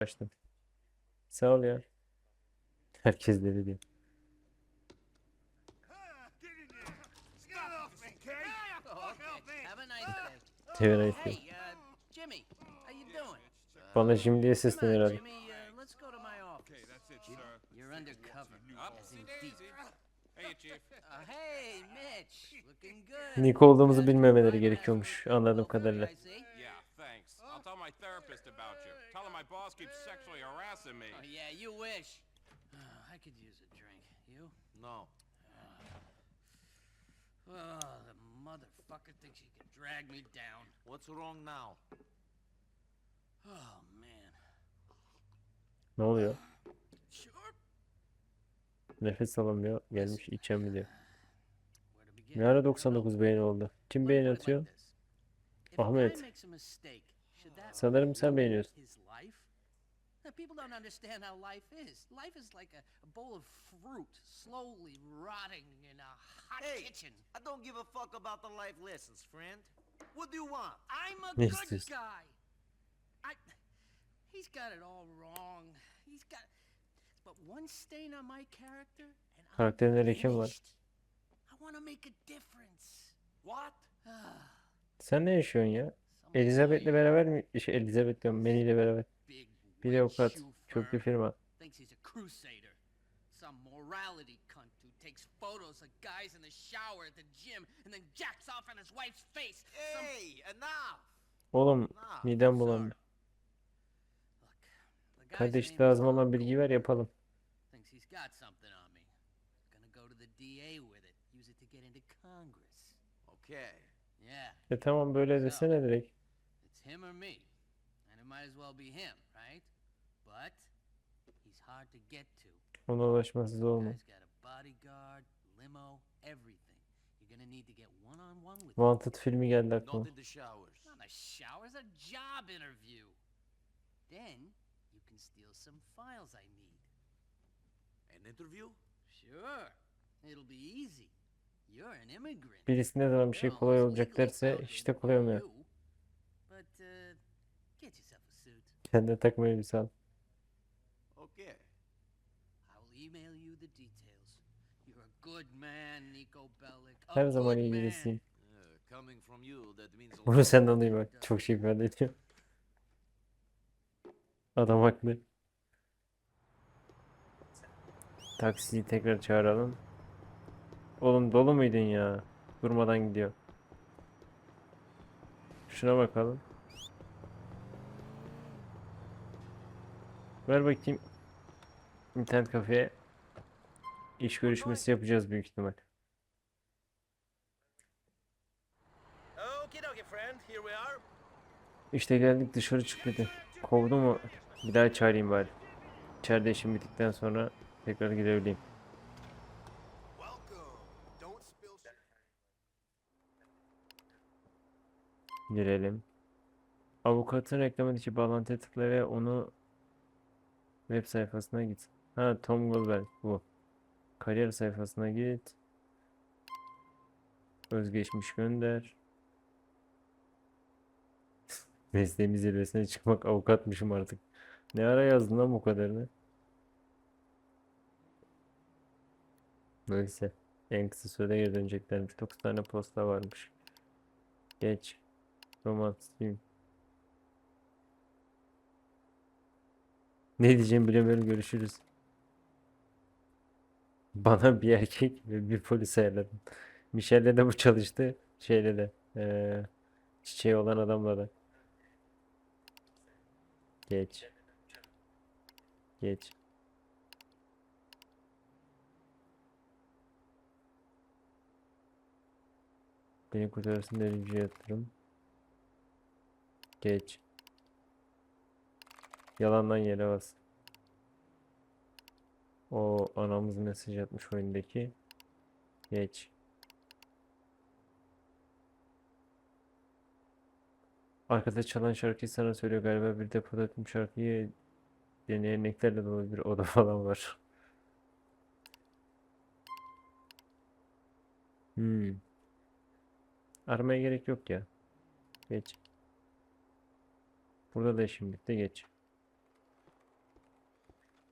Açtım. Sağ ol ya. Herkes deli diyor. Have a nice day. Have a nice day. Hey, uh, doing? Bana şimdi diye on, herhalde. Uh. You're undercover. Uh. Nick olduğumuzu bilmemeleri gerekiyormuş anladığım kadarıyla. I see. Yeah, thanks. I'll tell my therapist about you. Tell him my boss keeps sexually harassing me. Oh, yeah, you wish. Uh, I could use a drink. You? No. Oh, the motherfucker thinks he can drag me down. What's wrong now? Oh, man. Ne oluyor? Sure. Nefes alamıyor. Gelmiş begin? Ne ara 99 beğeni oldu? Kim beğeni atıyor? Ahmet. Makes a mistake, should that Sanırım sen beğeniyorsun. his life? Now, people don't understand how life is. Life is like a, a bowl of fruit slowly rotting in a hot Hey. kitchen. I don't give a fuck about the life lessons, friend. What do you want? I'm a Ne good guy. I, he's got it all wrong. He's got but one stain on my character and I'm Karakterinde leke var? finished. I want to make a difference. What? Sen ne yaşıyorsun ya? Elizabeth'le beraber mi? Şey, Elizabeth diyorum. Manny ile beraber. Bir avukat. firm. firma. thinks he's a crusader. Some morality cunt who takes photos of guys in the shower at the gym and then jacks off on his wife's face. Hey, enough! Oğlum midem guy's Kardeş lazım olan bilgiyi ver yapalım. Thinks he's got something on me. Gonna go to the DA with it. Use it to get into Congress. Okay. Yeah, E tamam böyle desene direkt. İt's him or me. And it might as well be him, right? But he's hard to get to. Ona ulaşması zor mu? Guy's got a bodyguard, limo, everything. You're gonna need to get one on one with him. Wanted filmi geldi aklıma. Not in the showers. Not a shower, it's a job interview. Then you can steal some files I need. An interview? Sure, it'll be easy. You're an immigrant. Birisi ne zaman bir şey kolay olacak derse here kolay olmuyor. you. But uh, get yourself a suit. Kendine takma elbise al. Okay. I will email you the details. You're a good man, Nico Bellic. A Her zaman good man. ilgilisiyim. Uh, coming from you, that means a Bunu lot. senden duymak çok şey ifade ediyor. Adam haklı. Taksiyi tekrar çağıralım. Oğlum dolu muydun ya? Durmadan gidiyor. Şuna bakalım. Ver bakayım. İnternet kafeye. İş görüşmesi yapacağız büyük ihtimal. İşte geldik dışarı çık dedi. Kovdu mu? Bir daha çağırayım bari. İçeride işim bittikten sonra tekrar gidebileyim. Girelim. Avukatın reklamındaki bağlantıya tıkla ve onu web sayfasına git. Ha Tom Goldberg bu. Kariyer sayfasına git. Özgeçmiş gönder. Mesleğimin zirvesine çıkmak avukatmışım artık. Ne ara yazdın lan bu kadarını? Neyse. En kısa sürede geri döneceklermiş. 9 tane posta varmış. Geç. Romans film. Ne diyeceğimi bilemiyorum. Görüşürüz. Bana bir erkek ve bir polis ayarladın. Michelle'le de bu çalıştı. Şeyle de. eee çiçeği olan adamla da. Geç. Geç. Beni kurtarsın derince yatırım. Geç. Yalandan yere bas. O anamız mesaj atmış oyundaki. Geç. Arkada çalan şarkıyı sana söylüyor galiba bir depoda tüm şarkıyı deneyeneklerle dolu bir oda falan var. Hmm. Aramaya gerek yok ya. Geç. Burada da işim bitti geç.